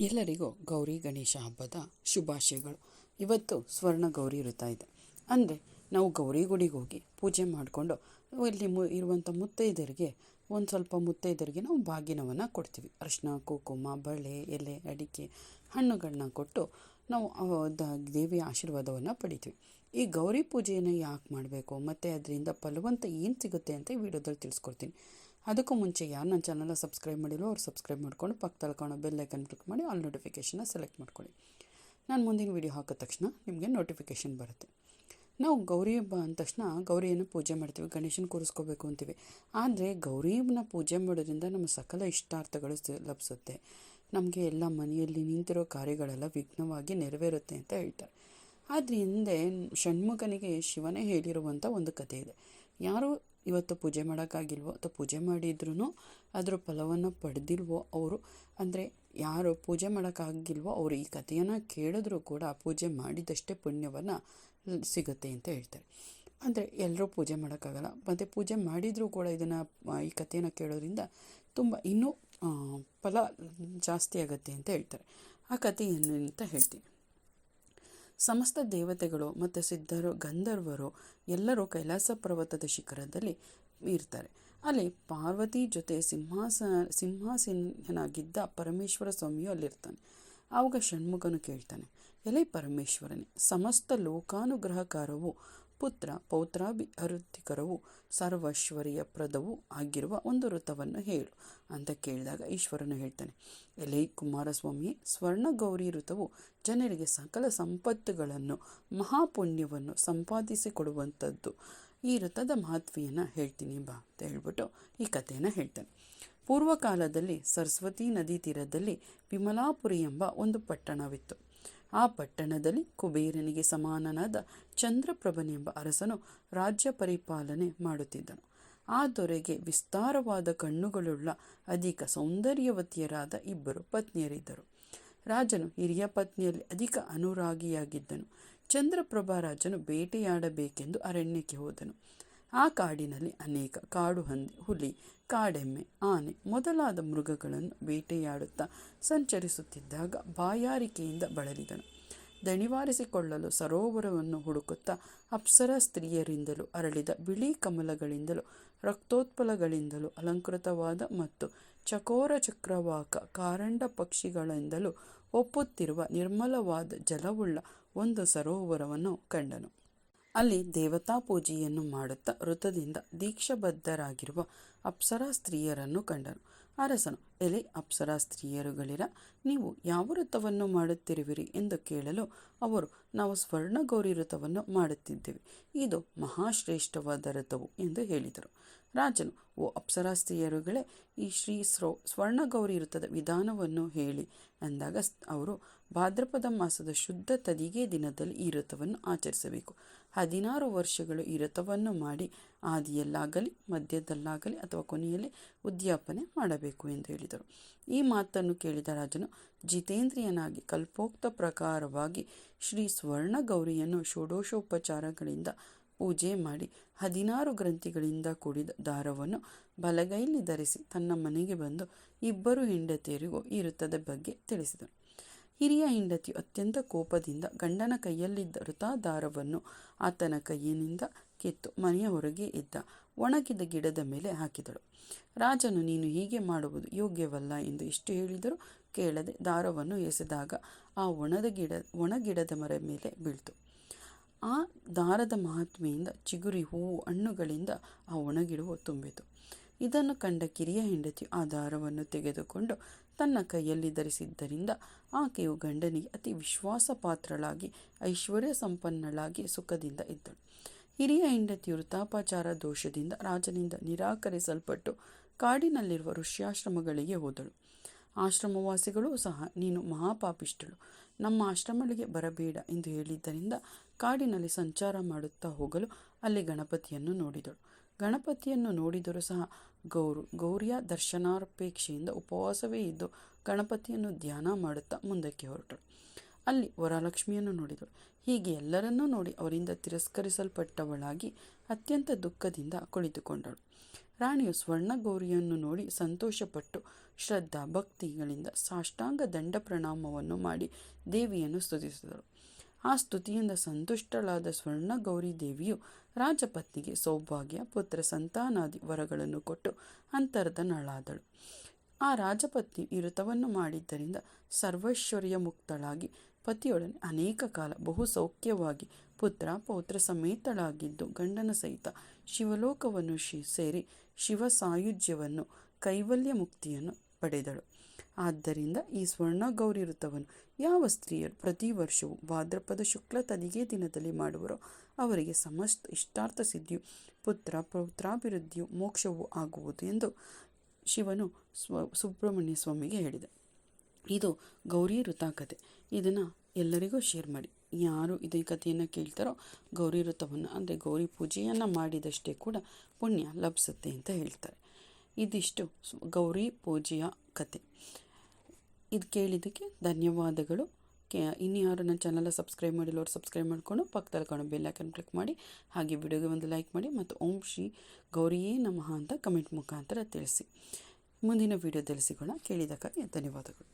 ಎಲ್ಲರಿಗೂ ಗೌರಿ ಗಣೇಶ ಹಬ್ಬದ ಶುಭಾಶಯಗಳು. ಇವತ್ತು ಸ್ವರ್ಣ ಗೌರಿ ವೃತ ಇದೆ. ಅಂದರೆ ನಾವು ಗೌರಿ ಗುಡಿಗೆ ಹೋಗಿ ಪೂಜೆ ಮಾಡಿಕೊಂಡು ಇಲ್ಲಿ ಮು ಇರುವಂಥ ಮುತ್ತೈದರಿಗೆ ಒಂದು ಸ್ವಲ್ಪ ಮುತ್ತೈದರಿಗೆ ನಾವು ಬಾಗಿನವನ್ನು ಕೊಡ್ತೀವಿ. ಅರಿಶಿನ ಕುಂಕುಮ, ಬಳೆ, ಎಲೆ, ಅಡಿಕೆ ಹಣ್ಣುಗಳನ್ನ ಕೊಟ್ಟು ನಾವು ದೇವಿಯ ಆಶೀರ್ವಾದವನ್ನು ಪಡಿತೀವಿ. ಈ ಗೌರಿ ಪೂಜೆಯನ್ನು ಯಾಕೆ ಮಾಡಬೇಕು? ಮತ್ತು ಅದರಿಂದ ಫಲವಂತ ಏನು ಸಿಗುತ್ತೆ ಅಂತ ಈ ವಿಡಿಯೋದಲ್ಲಿ ತಿಳಿಸ್ಕೊಡ್ತೀನಿ. ಅದಕ್ಕೂ ಮುಂಚೆ ಯಾರು ನನ್ನ ಚಾನಲ್ನ ಸಬ್ಸ್ಕ್ರೈಬ್ ಮಾಡಿರೋ ಅವ್ರು ಸಬ್ಸ್ಕ್ರೈಬ್ ಮಾಡ್ಕೊಂಡು ಪಕ್ಕದಲ್ಲಿ ಕಾಣೋ ಬೆಲ್ ಐಕನ್ ಕ್ಲಿಕ್ ಮಾಡಿ ಆಲ್ ನೋಟಿಫಿಕೇಷನ್ನ ಸೆಲೆಕ್ಟ್ ಮಾಡ್ಕೊಳ್ಳಿ. ನಾನು ಮುಂದಿನ ವಿಡಿಯೋ ಹಾಕಿದ ತಕ್ಷಣ ನಿಮಗೆ ನೋಟಿಫಿಕೇಷನ್ ಬರುತ್ತೆ. ನಾವು ಗೌರಿ ಹಬ್ಬ ಅಂದ ತಕ್ಷಣ ಗೌರಿಯನ್ನು ಪೂಜೆ ಮಾಡ್ತೀವಿ, ಗಣೇಶನ ಕೂರಿಸ್ಕೋಬೇಕು ಅಂತೀವಿ. ಆದರೆ ಗೌರಿನ ಪೂಜೆ ಮಾಡೋದ್ರಿಂದ ನಮ್ಮ ಸಕಲ ಇಷ್ಟಾರ್ಥಗಳು ಲಭಿಸುತ್ತೆ. ನಮಗೆ ಎಲ್ಲ ಮನೆಯಲ್ಲಿ ನಿಂತಿರೋ ಕಾರ್ಯಗಳೆಲ್ಲ ವಿಘ್ನವಾಗಿ ನೆರವೇರುತ್ತೆ ಅಂತ ಹೇಳ್ತಾರೆ. ಆದರೆ ಹಿಂದೆ ಷಣ್ಮುಖನಿಗೆ ಶಿವನೇ ಹೇಳಿರುವಂಥ ಒಂದು ಕಥೆ ಇದೆ. ಯಾರು ಇವತ್ತು ಪೂಜೆ ಮಾಡೋಕ್ಕಾಗಿಲ್ವೋ ಅಥವಾ ಪೂಜೆ ಮಾಡಿದ್ರೂ ಅದರ ಫಲವನ್ನು ಪಡೆದಿಲ್ವೋ ಅವರು, ಅಂದರೆ ಯಾರು ಪೂಜೆ ಮಾಡೋಕ್ಕಾಗಿಲ್ವೋ ಅವರು ಈ ಕಥೆಯನ್ನು ಕೇಳಿದ್ರೂ ಕೂಡ ಪೂಜೆ ಮಾಡಿದಷ್ಟೇ ಪುಣ್ಯವನ್ನು ಸಿಗುತ್ತೆ ಅಂತ ಹೇಳ್ತಾರೆ. ಅಂದರೆ ಎಲ್ಲರೂ ಪೂಜೆ ಮಾಡೋಕ್ಕಾಗಲ್ಲ, ಮತ್ತು ಪೂಜೆ ಮಾಡಿದರೂ ಕೂಡ ಇದನ್ನು ಈ ಕಥೆಯನ್ನು ಕೇಳೋದ್ರಿಂದ ತುಂಬ ಇನ್ನೂ ಫಲ ಜಾಸ್ತಿ ಆಗುತ್ತೆ ಅಂತ ಹೇಳ್ತಾರೆ. ಆ ಕಥೆ ಏನು ಅಂತ ಹೇಳ್ತೀನಿ. ಸಮಸ್ತ ದೇವತೆಗಳು ಮತ್ತು ಸಿದ್ಧರು, ಗಂಧರ್ವರು ಎಲ್ಲರೂ ಕೈಲಾಸ ಪರ್ವತದ ಶಿಖರದಲ್ಲಿ ಇರ್ತಾರೆ. ಅಲ್ಲಿ ಪಾರ್ವತಿ ಜೊತೆ ಸಿಂಹಾಸ ಸಿಂಹಾಸೀನಾಗಿದ್ದ ಪರಮೇಶ್ವರ ಸ್ವಾಮಿಯು ಅಲ್ಲಿರ್ತಾನೆ. ಆವಾಗ ಷಣ್ಮುಖನು ಕೇಳ್ತಾನೆ, ಎಲೆ ಪರಮೇಶ್ವರನೇ, ಸಮಸ್ತ ಲೋಕಾನುಗ್ರಹಕಾರವು ಪುತ್ರ ಪೌತ್ರಾಭಿ ಅರುತಿಕರವು ಸರ್ವೈಶ್ವರ್ಯ ಪ್ರದವು ಆಗಿರುವ ಒಂದು ವೃತ್ತವನ್ನು ಹೇಳು ಅಂತ ಕೇಳಿದಾಗ ಈಶ್ವರನು ಹೇಳ್ತಾನೆ, ಎಲೈ ಕುಮಾರಸ್ವಾಮಿ ಸ್ವರ್ಣ ಗೌರಿ ವೃತವು ಜನರಿಗೆ ಸಕಲ ಸಂಪತ್ತುಗಳನ್ನು, ಮಹಾಪುಣ್ಯವನ್ನು ಸಂಪಾದಿಸಿಕೊಡುವಂಥದ್ದು. ಈ ವೃತದ ಮಹತ್ವೆಯನ್ನು ಹೇಳ್ತೀನಿ ಬಾ ಅಂತ ಹೇಳ್ಬಿಟ್ಟು ಈ ಕಥೆಯನ್ನು ಹೇಳ್ತಾನೆ. ಪೂರ್ವಕಾಲದಲ್ಲಿ ಸರಸ್ವತಿ ನದಿ ತೀರದಲ್ಲಿ ವಿಮಲಾಪುರಿ ಎಂಬ ಒಂದು ಪಟ್ಟಣವಿತ್ತು. ಆ ಪಟ್ಟಣದಲ್ಲಿ ಕುಬೇರನಿಗೆ ಸಮಾನನಾದ ಚಂದ್ರಪ್ರಭನೆಂಬ ಅರಸನು ರಾಜ್ಯ ಪರಿಪಾಲನೆ ಮಾಡುತ್ತಿದ್ದನು. ಆ ದೊರೆಗೆ ವಿಸ್ತಾರವಾದ ಕಣ್ಣುಗಳುಳ್ಳ ಅಧಿಕ ಸೌಂದರ್ಯವತಿಯರಾದ ಇಬ್ಬರು ಪತ್ನಿಯರಿದ್ದರು. ರಾಜನು ಹಿರಿಯ ಪತ್ನಿಯಲ್ಲಿ ಅಧಿಕ ಅನುರಾಗಿಯಾಗಿದ್ದನು. ಚಂದ್ರಪ್ರಭಾ ರಾಜನು ಬೇಟೆಯಾಡಬೇಕೆಂದು ಅರಣ್ಯಕ್ಕೆ ಹೋದನು. ಆ ಕಾಡಿನಲ್ಲಿ ಅನೇಕ ಕಾಡು ಹಂದಿ, ಹುಲಿ, ಕಾಡೆಮ್ಮೆ, ಆನೆ ಮೊದಲಾದ ಮೃಗಗಳನ್ನು ಬೇಟೆಯಾಡುತ್ತಾ ಸಂಚರಿಸುತ್ತಿದ್ದಾಗ ಬಾಯಾರಿಕೆಯಿಂದ ಬಳಲಿದನು. ದಣಿವಾರಿಸಿಕೊಳ್ಳಲು ಸರೋವರವನ್ನು ಹುಡುಕುತ್ತಾ ಅಪ್ಸರ ಸ್ತ್ರೀಯರಿಂದಲೂ ಅರಳಿದ ಬಿಳಿ ಕಮಲಗಳಿಂದಲೂ ರಕ್ತೋತ್ಪಲಗಳಿಂದಲೂ ಅಲಂಕೃತವಾದ ಮತ್ತು ಚಕೋರ ಚಕ್ರವಾಕ ಕಾರಂಡ ಪಕ್ಷಿಗಳಿಂದಲೂ ಒಪ್ಪುತ್ತಿರುವ ನಿರ್ಮಲವಾದ ಜಲವುಳ್ಳ ಒಂದು ಸರೋವರವನ್ನು ಕಂಡನು. ಅಲ್ಲಿ ದೇವತಾ ಪೂಜೆಯನ್ನು ಮಾಡುತ್ತಾ ವೃತದಿಂದ ದೀಕ್ಷಬದ್ಧರಾಗಿರುವ ಅಪ್ಸರಾ ಸ್ತ್ರೀಯರನ್ನು ಕಂಡನು ಅರಸನು, ಎಲೆ ಅಪ್ಸರಾ ಸ್ತ್ರೀಯರುಗಳಿರ, ನೀವು ಯಾವ ವೃತವನ್ನು ಮಾಡುತ್ತಿರುವಿರಿ ಎಂದು ಕೇಳಲು ಅವರು, ನಾವು ಸ್ವರ್ಣಗೌರಿ ವೃತವನ್ನು ಮಾಡುತ್ತಿದ್ದೇವೆ. ಇದು ಮಹಾಶ್ರೇಷ್ಠವಾದ ವೃತವು ಎಂದು ಹೇಳಿದರು. ರಾಜನು, ಓ ಅಪ್ಸರಾ ಸ್ತ್ರೀಯರುಗಳೇ, ಈ ಶ್ರೀ ಸ್ರೋ ಸ್ವರ್ಣಗೌರಿ ವೃತದ ವಿಧಾನವನ್ನು ಹೇಳಿ ಅಂದಾಗ ಅವರು, ಭಾದ್ರಪದ ಮಾಸದ ಶುದ್ಧ ತದಿಗೆ ದಿನದಲ್ಲಿ ಈ ವೃತವನ್ನು ಆಚರಿಸಬೇಕು. ಹದಿನಾರು ವರ್ಷಗಳು ಈ ವ್ರತವನ್ನು ಮಾಡಿ ಆದಿಯಲ್ಲಾಗಲಿ, ಮಧ್ಯದಲ್ಲಾಗಲಿ ಅಥವಾ ಕೊನೆಯಲ್ಲಿ ಉದ್ಯಾಪನೆ ಮಾಡಬೇಕು ಎಂದು ಹೇಳಿದರು. ಈ ಮಾತನ್ನು ಕೇಳಿದ ರಾಜನು, ಜಿತೇಂದ್ರಿಯನಾಗಿ ಕಲ್ಪೋಕ್ತ ಪ್ರಕಾರವಾಗಿ ಶ್ರೀ ಸ್ವರ್ಣ ಗೌರಿಯನ್ನು ಷೋಡೋಶೋಪಚಾರಗಳಿಂದ ಪೂಜೆ ಮಾಡಿ ಹದಿನಾರು ಗ್ರಂಥಿಗಳಿಂದ ಕೂಡಿದ ದಾರವನ್ನು ಬಲಗೈಲಿ ಧರಿಸಿ ತನ್ನ ಮನೆಗೆ ಬಂದು ಇಬ್ಬರು ಹೆಂಡತಿಯರಿಗೂ ಈ ವೃತ್ತದ ಬಗ್ಗೆ ತಿಳಿಸಿದನು. ಹಿರಿಯ ಹೆಂಡತಿ ಅತ್ಯಂತ ಕೋಪದಿಂದ ಗಂಡನ ಕೈಯಲ್ಲಿದ್ದ ವೃತಾದಾರವನ್ನು ಆತನ ಕೈಯಿನಿಂದ ಕಿತ್ತು ಮನೆಯ ಹೊರಗೆ ಇದ್ದ ಒಣಗಿದ ಗಿಡದ ಮೇಲೆ ಹಾಕಿದಳು. ರಾಜನು, ನೀನು ಹೀಗೆ ಮಾಡುವುದು ಯೋಗ್ಯವಲ್ಲ ಎಂದು ಇಷ್ಟು ಹೇಳಿದರೂ ಕೇಳದೆ ದಾರವನ್ನು ಎಸೆದಾಗ ಆ ಒಣದ ಗಿಡ, ಒಣಗಿಡದ ಮರ ಮೇಲೆ ಬೀಳ್ತು. ಆ ದಾರದ ಮಹಾತ್ಮೆಯಿಂದ ಚಿಗುರಿ ಹೂವು ಹಣ್ಣುಗಳಿಂದ ಆ ಒಣಗಿಡವು ತುಂಬಿತು. ಇದನ್ನು ಕಂಡ ಕಿರಿಯ ಹೆಂಡತಿ ಆ ದಾರವನ್ನು ತೆಗೆದುಕೊಂಡು ತನ್ನ ಕೈಯಲ್ಲಿ ಧರಿಸಿದ್ದರಿಂದ ಆಕೆಯು ಗಂಡನಿಗೆ ಅತಿ ವಿಶ್ವಾಸಪಾತ್ರಳಾಗಿ, ಐಶ್ವರ್ಯ ಸಂಪನ್ನಳಾಗಿ ಸುಖದಿಂದ ಇದ್ದಳು. ಹಿರಿಯ ಹೆಂಡತಿ ವೃತಾಪಚಾರ ದೋಷದಿಂದ ರಾಜನಿಂದ ನಿರಾಕರಿಸಲ್ಪಟ್ಟು ಕಾಡಿನಲ್ಲಿರುವ ಋಷ್ಯಾಶ್ರಮಗಳಿಗೆ ಹೋದಳು. ಆಶ್ರಮವಾಸಿಗಳು ಸಹ, ನೀನು ಮಹಾಪಾಪಿಷ್ಟಳು ನಮ್ಮ ಆಶ್ರಮಗಳಿಗೆ ಬರಬೇಡ ಎಂದು ಹೇಳಿದ್ದರಿಂದ ಕಾಡಿನಲ್ಲಿ ಸಂಚಾರ ಮಾಡುತ್ತಾ ಹೋಗಲು ಅಲ್ಲಿ ಗಣಪತಿಯನ್ನು ನೋಡಿದಳು. ಗಣಪತಿಯನ್ನು ನೋಡಿದರೂ ಸಹ ಗೌರು, ಗೌರಿಯ ದರ್ಶನಾಪೇಕ್ಷೆಯಿಂದ ಉಪವಾಸವೇ ಇದ್ದು ಗಣಪತಿಯನ್ನು ಧ್ಯಾನ ಮಾಡುತ್ತಾ ಮುಂದಕ್ಕೆ ಹೊರಟಳು ಅಲ್ಲಿ ವರಲಕ್ಷ್ಮಿಯನ್ನು ನೋಡಿದಳು ಹೀಗೆ ಎಲ್ಲರನ್ನೂ ನೋಡಿ ಅವರಿಂದ ತಿರಸ್ಕರಿಸಲ್ಪಟ್ಟವಳಾಗಿ ಅತ್ಯಂತ ದುಃಖದಿಂದ ಕುಳಿತುಕೊಂಡಳು. ರಾಣಿಯು ಸ್ವರ್ಣ ಗೌರಿಯನ್ನು ನೋಡಿ ಸಂತೋಷಪಟ್ಟು ಶ್ರದ್ಧಾ ಭಕ್ತಿಗಳಿಂದ ಸಾಷ್ಟಾಂಗ ದಂಡ ಪ್ರಣಾಮವನ್ನು ಮಾಡಿ ದೇವಿಯನ್ನು ಸ್ತುತಿಸಿದಳು. ಆ ಸ್ತುತಿಯಿಂದ ಸಂತುಷ್ಟಳಾದ ಸ್ವರ್ಣಗೌರಿ ದೇವಿಯು ರಾಜಪತ್ನಿಗೆ ಸೌಭಾಗ್ಯ, ಪುತ್ರ ಸಂತಾನಾದಿ ವರಗಳನ್ನು ಕೊಟ್ಟು ಅಂತರ್ಧನಳಾದಳು. ಆ ರಾಜಪತ್ನಿ ವ್ರತವನ್ನು ಮಾಡಿದ್ದರಿಂದ ಸರ್ವೈಶ್ವರ್ಯ ಮುಕ್ತಳಾಗಿ ಪತಿಯೊಡನೆ ಅನೇಕ ಕಾಲ ಬಹು ಸೌಖ್ಯವಾಗಿ ಪುತ್ರ, ಪೌತ್ರ ಸಮೇತಳಾಗಿದ್ದು ಗಂಡನ ಸಹಿತ ಶಿವಲೋಕವನ್ನು ಶಿ, ಸೇರಿ ಶಿವ ಸಾಯುಜ್ಯವನ್ನು ಕೈವಲ್ಯ ಮುಕ್ತಿಯನ್ನು ಪಡೆದಳು. ಆದ್ದರಿಂದ ಈ ಸ್ವರ್ಣ ಗೌರಿ ವೃತವನ್ನು ಯಾವ ಸ್ತ್ರೀಯರು ಪ್ರತಿ ವರ್ಷವೂ ಭಾದ್ರಪದ ಶುಕ್ಲ ತದಿಗೆ ದಿನದಲ್ಲಿ ಮಾಡುವರೋ ಅವರಿಗೆ ಸಮಸ್ತ ಇಷ್ಟಾರ್ಥ ಸಿದ್ಧಿಯು, ಪುತ್ರ ಪೌತ್ರಾಭಿವೃದ್ಧಿಯು, ಮೋಕ್ಷವೂ ಆಗುವುದು ಎಂದು ಶಿವನು ಸ್ವ ಸುಬ್ರಹ್ಮಣ್ಯ ಸ್ವಾಮಿಗೆ ಹೇಳಿದ. ಇದು ಗೌರಿ ವೃತ ಕಥೆ ಇದನ್ನು ಎಲ್ಲರಿಗೂ ಶೇರ್ ಮಾಡಿ. ಯಾರು ಇದೇ ಕಥೆಯನ್ನು ಕೇಳ್ತಾರೋ ಗೌರಿ ವೃತವನ್ನು ಅಂದರೆ ಗೌರಿ ಪೂಜೆಯನ್ನು ಮಾಡಿದಷ್ಟೇ ಕೂಡ ಪುಣ್ಯ ಲಭಿಸುತ್ತೆ ಅಂತ ಹೇಳ್ತಾರೆ. ಇದಿಷ್ಟು ಗೌರಿ ಪೂಜೆಯ ಕತೆ. ಇದು ಕೇಳಿದ್ದಕ್ಕೆ ಧನ್ಯವಾದಗಳು. ಕೆ ಇನ್ಯಾರು ನನ್ನ ಚಾನಲ್ನ ಸಬ್ಸ್ಕ್ರೈಬ್ ಮಾಡಿಲ್ಲ ಅವ್ರು ಸಬ್ಸ್ಕ್ರೈಬ್ ಮಾಡಿಕೊಂಡು ಪಕ್ಕದಲ್ಲಿ ಬೆಲ್ ಐಕನ್ ಕ್ಲಿಕ್ ಮಾಡಿ, ಹಾಗೆ ವಿಡಿಯೋಗೆ ಒಂದು ಲೈಕ್ ಮಾಡಿ ಮತ್ತು ಓಂ ಶ್ರೀ ಗೌರಿಯೇ ನಮಃ ಅಂತ ಕಮೆಂಟ್ ಮುಖಾಂತರ ತಿಳಿಸಿ. ಮುಂದಿನ ವಿಡಿಯೋದಲ್ಲಿ ಸಿಗೋಣ. ಕೇಳಿದ್ದಕ್ಕಾಗಿ ಧನ್ಯವಾದಗಳು.